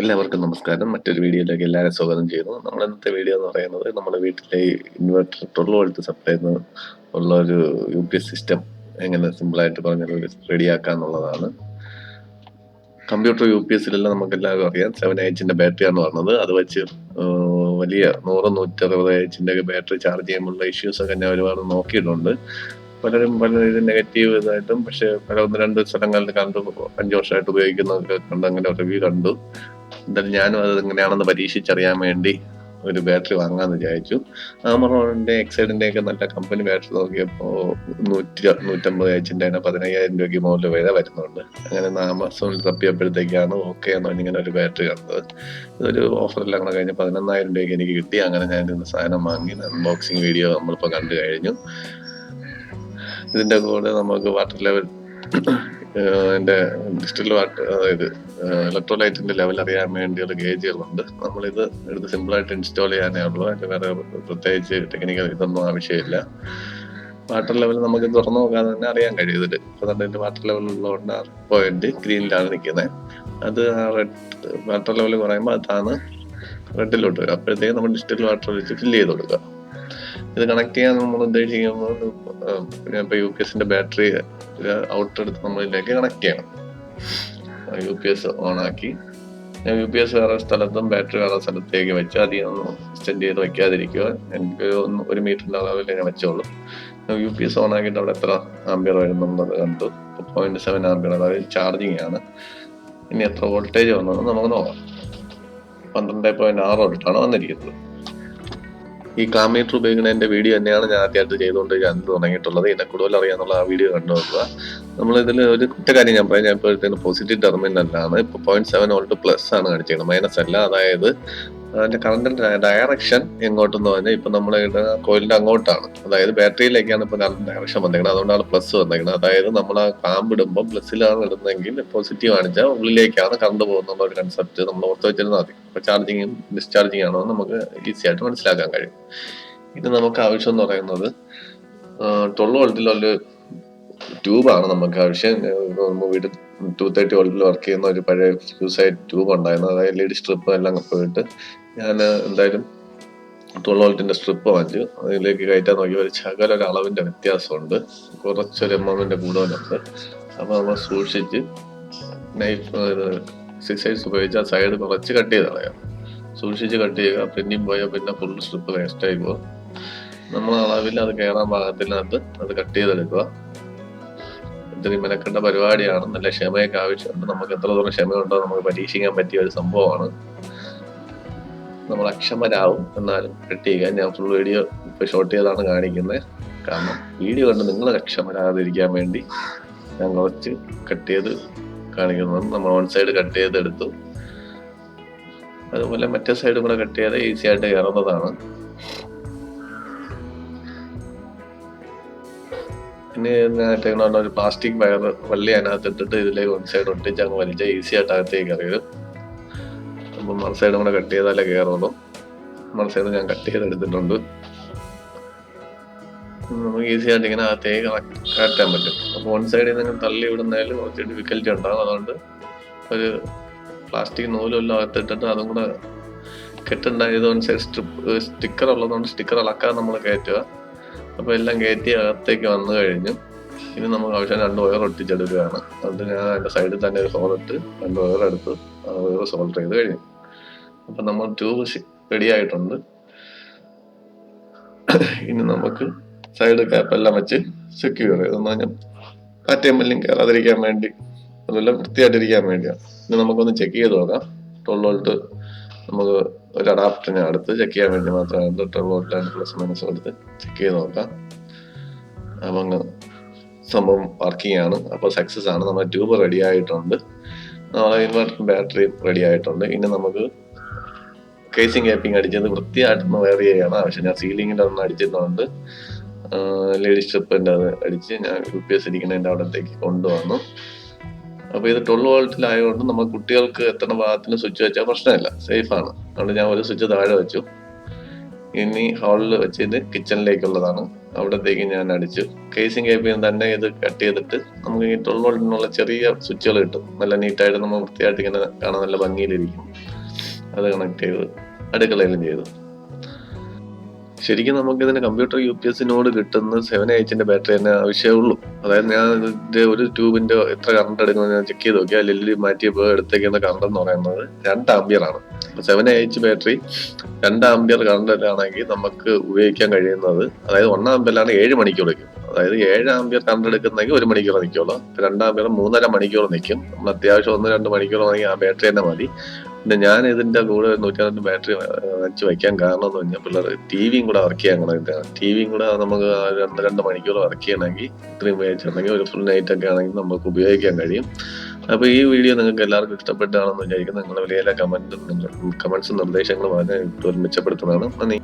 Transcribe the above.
എല്ലാവർക്കും നമസ്കാരം. മറ്റൊരു വീഡിയോയിലേക്ക് എല്ലാവരും സ്വാഗതം ചെയ്യുന്നു. നമ്മൾ ഇന്നത്തെ വീഡിയോ എന്ന് പറയുന്നത് നമ്മുടെ വീട്ടിലെ ഇൻവെർട്ടർ ട്വൽവ് വോൾട്ട് സപ്ലൈ ഉള്ള ഒരു യു പി എസ് സിസ്റ്റം എങ്ങനെ സിമ്പിളായിട്ട് പറഞ്ഞാൽ റെഡിയാക്കുക എന്നുള്ളതാണ്. കമ്പ്യൂട്ടർ യു പി എസിലെല്ലാം നമുക്ക് എല്ലാവരും അറിയാം. സെവൻ എച്ചിന്റെ ബാറ്ററിയാണ് പറഞ്ഞത് അത് വെച്ച് വലിയ നൂറ് നൂറ്ററുപത് എച്ചിന്റെ ഒക്കെ ബാറ്ററി ചാർജ് ചെയ്യുമ്പോഴുള്ള ഇഷ്യൂസ് ഒക്കെ ഞാൻ ഒരുപാട് നോക്കിയിട്ടുണ്ട്. പലരും പല ഇത് നെഗറ്റീവ് ഇതായിട്ടും പക്ഷെ പല ഒന്ന് രണ്ട് സ്ഥലങ്ങളിൽ കണ്ടു അഞ്ച് വർഷമായിട്ട് ഉപയോഗിക്കുന്നതൊക്കെ കണ്ട് അങ്ങനെ റിവ്യൂ കണ്ടു. എന്തായാലും ഞാനും അത് എങ്ങനെയാണെന്ന് പരീക്ഷിച്ചറിയാൻ വേണ്ടി ഒരു ബാറ്ററി വാങ്ങാന്ന് വിചാരിച്ചു. ആമറോണിന്റെ എക്സൈഡിന്റെ ഒക്കെ നല്ല കമ്പനി ബാറ്ററി നോക്കിയപ്പോ നൂറ്റി നൂറ്റമ്പത് എച്ചിന്റെ തന്നെ പതിനയ്യായിരം രൂപയ്ക്ക് മുകളിൽ വരെ വരുന്നുണ്ട്. അങ്ങനെ ആമസോണിൽ തപ്പിയപ്പോഴത്തേക്കാണ് ഓക്കെ എന്ന് പറഞ്ഞിങ്ങനെ ഒരു ബാറ്ററി കണ്ടത്. ഇതൊരു ഓഫറെല്ലാം കൂടെ കഴിഞ്ഞ് പതിനൊന്നായിരം രൂപയ്ക്ക് എനിക്ക് കിട്ടി. അങ്ങനെ ഞാൻ ഇന്ന് സാധനം വാങ്ങി. അൺബോക്സിങ് വീഡിയോ നമ്മളിപ്പോൾ കണ്ടു കഴിഞ്ഞു. ഇതിന്റെ കൂടെ നമുക്ക് വാട്ടർ ലെവൽ അതിന്റെ ഡിജിറ്റൽ വാട്ട് അതായത് ഇലക്ട്രോലൈറ്റിന്റെ ലെവൽ അറിയാൻ വേണ്ടി ഒരു ഗേജുകളുണ്ട് നമ്മളിത് എടുത്ത് സിമ്പിളായിട്ട് ഇൻസ്റ്റാൾ ചെയ്യാനേ ഉള്ളൂ. അതിന്റെ വേറെ പ്രത്യേകിച്ച് ടെക്നിക്കൽ ഇതൊന്നും ആവശ്യമില്ല. വാട്ടർ ലെവൽ നമുക്ക് തുറന്നു നോക്കാതെ തന്നെ അറിയാൻ കഴിയും ഇതിൽ ഇപ്പൊ തന്നെ ഇതിന്റെ വാട്ടർ ലെവൽ ഉള്ളതുകൊണ്ട് പോയിന്റ് ഗ്രീനിലാണ് നിൽക്കുന്നത് അത് റെഡ് വാട്ടർ ലെവൽ കുറയുമ്പോൾ അതാണ് റെഡിലോട്ട് വരും. അപ്പോഴത്തേക്ക് നമ്മൾ ഡിജിറ്റൽ വാട്ടർ വെച്ച് ഫില്ല് ചെയ്ത് കൊടുക്കുക ഇത് കണക്ട് ചെയ്യാൻ നമ്മൾ ഉദ്ദേശിക്കുന്നത് ഞാൻ ഇപ്പൊ യു പി എസിന്റെ ബാറ്ററി ഔട്ട് എടുത്ത് നമ്മൾ ഇതിലേക്ക് കണക്ട് ചെയ്യണം. യു പി എസ് ഓൺ ആക്കി. ഞാൻ യു പി എസ് വേറെ സ്ഥലത്തും ബാറ്ററി വേറെ സ്ഥലത്തേക്ക് വെച്ച് അധികം ഒന്നും എക്സ്റ്റെൻഡ് ചെയ്ത് വെക്കാതിരിക്കുക. എനിക്ക് ഒന്ന് ഒരു മീറ്ററിന്റെ അളവിൽ ഞാൻ വെച്ചോളൂ. യു പി എസ് ഓൺ ആക്കിയിട്ട് അവിടെ എത്ര ആംബിയർ വരുന്നുള്ളത് കണ്ടു. പോയിന്റ് സെവൻ ആംബിയർ അതായത് ചാർജിങ് ആണ്. ഇനി എത്ര വോൾട്ടേജ് വന്നതെന്ന് നമുക്ക് നോക്കാം. പന്ത്രണ്ട് പോയിന്റ് ആറ് വോൾട്ടാണ് വന്നിരിക്കുന്നത്. ഈ കാമീറ്റർ ഉപയോഗിക്കുന്നതിന്റെ വീഡിയോ തന്നെയാണ് ഞാൻ ആദ്യമായിട്ട് ചെയ്തുകൊണ്ട് ഞാൻ തുടങ്ങിയിട്ടുള്ളത്. ഇതിനെ കൂടുതൽ അറിയാനുള്ള ആ വീഡിയോ കണ്ടു നോക്കുക. നമ്മൾ ഇതിൽ ഒരു കുറ്റ കാര്യം ഞാൻ പറയാം. ഞാൻ ഇപ്പോഴത്തേന് പോസിറ്റീവ് ടെർമിനലാണ് ഇപ്പൊ പോയിന്റ് സെവൻ വോൾട്ട് പ്ലസ് ആണ് കാണിച്ചിരിക്കുന്നത്. മൈനസ് അല്ല അതായത് അതിന്റെ കറണ്ടിന്റെ ഡയറക്ഷൻ എങ്ങോട്ടെന്ന് പറഞ്ഞാൽ ഇപ്പൊ നമ്മൾ കോയിലിന്റെ അങ്ങോട്ടാണ്. അതായത് ബാറ്ററിയിലേക്കാണ് ഇപ്പൊ കറണ്ട് ഡയറക്ഷൻ വന്നിരിക്കുന്നത് അതുകൊണ്ടാണ് പ്ലസ് വന്നിരിക്കുന്നത് അതായത് നമ്മൾ ആ കാമ്പ് ഇടുമ്പോൾ പ്ലസ്സിലാണ് ഇടുന്നതെങ്കിൽ പോസിറ്റീവ് കാണിച്ചാൽ ഉള്ളിലേക്കാണ് കറണ്ട് പോകുന്ന ഒരു കൺസെപ്റ്റ് നമ്മൾ ഓർത്ത് വെച്ചിരുന്നാൽ മതി. ഇപ്പൊ ചാർജിങ്ങും ഡിസ്ചാർജിങ് ആണോ നമുക്ക് ഈസി ആയിട്ട് മനസ്സിലാക്കാൻ കഴിയും. ഇത് നമുക്ക് ആവശ്യം എന്ന് പറയുന്നത് ട്വൽവ് വോൾട്ടിലുള്ള ട്യൂബാണ് നമുക്ക് ആവശ്യം. വീട് ടു തേർട്ടി വോൾട്ടിൽ വർക്ക് ചെയ്യുന്ന ഒരു പഴയ ഫ്യൂസൈഡ് ട്യൂബ് ഉണ്ടായിരുന്നു. അതായത് എൽ ഇ ഡി സ്ട്രിപ്പ് എല്ലാം പോയിട്ട് ഞാൻ എന്തായാലും ട്വൽവ് വോൾട്ടിന്റെ സ്ട്രിപ്പ് വാങ്ങിച്ചു അതിലേക്ക് കയറ്റാൻ നോക്കി. ഒരു ശകല ഒരു അളവിന്റെ വ്യത്യാസമുണ്ട്. കുറച്ചൊരു എം എമ്മിന്റെ കൂടുതലുണ്ട് അപ്പൊ നമ്മൾ സൂക്ഷിച്ച് നൈഫ് സിസൈസ് ഉപയോഗിച്ച് ആ സൈഡ് കുറച്ച് കട്ട് ചെയ്ത് കളയാം. സൂക്ഷിച്ച് കട്ട് ചെയ്യുക പിന്നെയും പോയാൽ പിന്നെ ഫുൾ സ്ട്രിപ്പ് വേസ്റ്റ് ആയി പോകും. നമ്മൾ അളവിൽ അത് കയറാൻ പാകത്തിനകത്ത് അത് കട്ട് ചെയ്തെടുക്കുക. ഇത്രയും മെനക്കേണ്ട പരിപാടിയാണ്. നല്ല ക്ഷമയൊക്കെ ആവശ്യമുണ്ട്. നമുക്ക് എത്രത്തോളം ക്ഷമയുണ്ടോ നമുക്ക് പരീക്ഷിക്കാൻ പറ്റിയ ഒരു സംഭവമാണ്. നമ്മൾ അക്ഷമരാകും എന്നാലും കട്ട് ചെയ്യുക ഞാൻ ഫുൾ വീഡിയോ ഇപ്പൊ ഷോർട്ട് ചെയ്താണ് കാണിക്കുന്നത് കാരണം വീഡിയോ കണ്ട് നിങ്ങൾ അക്ഷമരാകാതിരിക്കാൻ വേണ്ടി ഞാൻ കുറച്ച് കട്ട് ചെയ്ത് കാണിക്കുന്നത് നമ്മൾ വൺ സൈഡ് കട്ട് ചെയ്തെടുത്തു. അതുപോലെ മറ്റേ സൈഡ് കൂടെ കട്ട് ചെയ്ത് ഈസി ആയിട്ട് കയറുന്നതാണ്. ടെക്നോളജി ഒരു പ്ലാസ്റ്റിക് വയർ വള്ളി അതിനകത്ത് ഇട്ടിട്ട് ഇതിലേക്ക് വൺ സൈഡ് ഒട്ടിച്ച് അങ്ങ് വലിച്ച ഈസി ആയിട്ട് അകത്തേക്ക് കയറിയത് അപ്പം മറു കൂടെ കട്ട് ചെയ്താലേ കയറുള്ളൂ മറു സൈഡ് ഞാൻ കട്ട് ചെയ്തെടുത്തിട്ടുണ്ട്. നമുക്ക് ഈസി ആയിട്ട് ഇങ്ങനെ അകത്തേക്ക് കയറ്റാൻ പറ്റും. അപ്പോൾ വൺ സൈഡിൽ നിന്ന് തള്ളി വിടുന്നതിൽ കുറച്ച് ഡിഫിക്കൽറ്റി ഉണ്ടാകും. അതുകൊണ്ട് ഒരു പ്ലാസ്റ്റിക് നൂലെല്ലാം അകത്തിട്ടിട്ട് അതും കൂടെ കെട്ടുണ്ടായത് വൺ സൈഡ് സ്ട്രിപ്പ് സ്റ്റിക്കർ ഉള്ളതുകൊണ്ട് സ്റ്റിക്കർ ഇളക്കാതെ നമ്മൾ കയറ്റുക. അപ്പോൾ എല്ലാം കയറ്റി അകത്തേക്ക് വന്നു കഴിഞ്ഞു. ഇനി നമുക്ക് ആവശ്യം രണ്ട് വയർ ഒട്ടിച്ചെടുക്കുകയാണ്. അതുകൊണ്ട് ഞാൻ അതിന്റെ സൈഡിൽ തന്നെ ഒരു ഇട്ട് രണ്ട് വയർ എടുത്ത് ആ വയർ സോൾട്ട് ചെയ്ത് കഴിഞ്ഞു. അപ്പൊ നമ്മൾ ട്യൂബ് റെഡി ആയിട്ടുണ്ട്. ഇനി നമുക്ക് സൈഡ് ക്യാപ്പ് എല്ലാം വെച്ച് സെക്യൂർ ചെയ്തെന്ന് പറഞ്ഞാൽ കാറ്റേം മല്ലും കയറാതിരിക്കാൻ വേണ്ടി അതുപോലെ വൃത്തിയായിട്ടിരിക്കാൻ വേണ്ടിയാണ്. ഇനി നമുക്കൊന്ന് ചെക്ക് ചെയ്ത് നോക്കാം. ട്വൽവ് വോൾട്ട് നമുക്ക് ഒരു അഡാപ്റ്ററിനെ അടുത്ത് ചെക്ക് ചെയ്യാൻ വേണ്ടി മാത്രമാണ്. ട്വൽവ് വോൾട്ട് പ്ലസ് മൈനസ് കൊടുത്ത് ചെക്ക് ചെയ്ത് നോക്കാം. അപ്പം സംഭവം വർക്കിംഗ് ആണ്. അപ്പോൾ സക്സസ് ആണ്. നമ്മുടെ ട്യൂബ് റെഡി ആയിട്ടുണ്ട്. നമ്മളെ ഇൻവെർട്ടർ ബാറ്ററി റെഡി ആയിട്ടുണ്ട്. ഇനി നമുക്ക് കേസിംഗ് ക്യാപ്പിംഗ് അടിച്ചത് വൃത്തിയായിട്ടൊന്ന് വെയർ ചെയ്യണം. ആവശ്യം ഞാൻ സീലിങ്ങിന്റെ ഒന്ന് അടിച്ചിട്ടുണ്ട് ലേഡി സ്ട്രിപ്പിന്റെ അത് അടിച്ച് ഞാൻ യു പി എസ് ഇരിക്കുന്നതിന്റെ അവിടത്തേക്ക് കൊണ്ടുവന്നു. അപ്പോൾ ഇത് ട്വൽവ് വോൾട്ടിലായതുകൊണ്ട് നമ്മൾ കുട്ടികൾക്ക് എത്തണ ഭാഗത്തിന് സ്വിച്ച് വെച്ചാൽ പ്രശ്നമില്ല. സേഫാണ് അതുകൊണ്ട് ഞാൻ ഒരു സ്വിച്ച് താഴെ വെച്ചു. ഇനി ഹാളിൽ വെച്ചിട്ട് കിച്ചണിലേക്കുള്ളതാണ് അവിടത്തേക്ക് ഞാൻ അടിച്ചു. കേസിങ് കേപ്പിൽ തന്നെ ഇത് കട്ട് ചെയ്തിട്ട് നമുക്ക് ഈ ട്വൽവ് വോൾട്ടിനുള്ള ചെറിയ സ്വിച്ചുകൾ കിട്ടും. നല്ല നീറ്റായിട്ട് നമ്മൾ വൃത്തിയായിട്ട് ഇങ്ങനെ കാണാൻ നല്ല ഭംഗിയിലിരിക്കും. അത് കണക്ട് ചെയ്ത്. അടുക്കളയിലും ചെയ്തു. ശരിക്കും നമുക്ക് ഇതിന് കമ്പ്യൂട്ടർ യു പി എസിനോട് കിട്ടുന്ന സെവൻ എച്ചിന്റെ ബാറ്ററി തന്നെ ആവശ്യമുള്ളൂ. അതായത് ഞാൻ ഇതിന്റെ ഒരു ട്യൂബിന്റെ എത്ര കറണ്ട് എടുക്കുന്നത് ഞാൻ ചെക്ക് ചെയ്ത് നോക്കി. എൽ മാറ്റിയപ്പോൾ എടുത്തേക്കുന്ന കറണ്ട് എന്ന് പറയുന്നത് രണ്ട് ആംബിയർ ആണ്. സെവൻ എച്ച് ബാറ്ററി രണ്ട് ആംബിയർ കറണ്ടിലാണെങ്കിൽ നമുക്ക് ഉപയോഗിക്കാൻ കഴിയുന്നത് അതായത് ഒന്നാം ആംബിയറിലാണ് ഏഴ് മണിക്കൂർ നിൽക്കും. അതായത് ഏഴ് ആംബിയർ കറണ്ട് എടുക്കുന്നെങ്കിൽ ഒരു മണിക്കൂർ നിൽക്കുള്ളൂ. രണ്ടാം ആംബിയർ മൂന്നര മണിക്കൂർ നിൽക്കും. നമ്മൾ അത്യാവശ്യം ഒന്ന് രണ്ട് മണിക്കൂർ ആണെങ്കിൽ ആ ബാറ്ററി തന്നെ മതി. പിന്നെ ഞാൻ ഇതിന്റെ കൂടെ നൂറ്റാണ്ട് ബാറ്ററി വെച്ച് വയ്ക്കാൻ കാരണം എന്ന് പറഞ്ഞാൽ പിള്ളേർ ടി വിയും കൂടെ വർക്ക് ചെയ്യാൻ കൂടെ ടി വിയും കൂടെ നമുക്ക് രണ്ട് രണ്ട് മണിക്കൂർ വർക്ക് ചെയ്യണമെങ്കിൽ ഇത്രയും ഉപയോഗിച്ചിട്ടുണ്ടെങ്കിൽ ഒരു ഫുൾ നൈറ്റ് ഒക്കെ ആണെങ്കിൽ നമുക്ക് ഉപയോഗിക്കാൻ കഴിയും. അപ്പൊ ഈ വീഡിയോ നിങ്ങൾക്ക് എല്ലാവർക്കും ഇഷ്ടപ്പെട്ടാണെന്ന് വിചാരിക്കുന്നു. നിങ്ങളുടെ വലിയ കമന്റ് കമന്റ്സും നിർദ്ദേശങ്ങളും വളരെ മെച്ചപ്പെടുത്തുന്നതാണ് നന്ദി.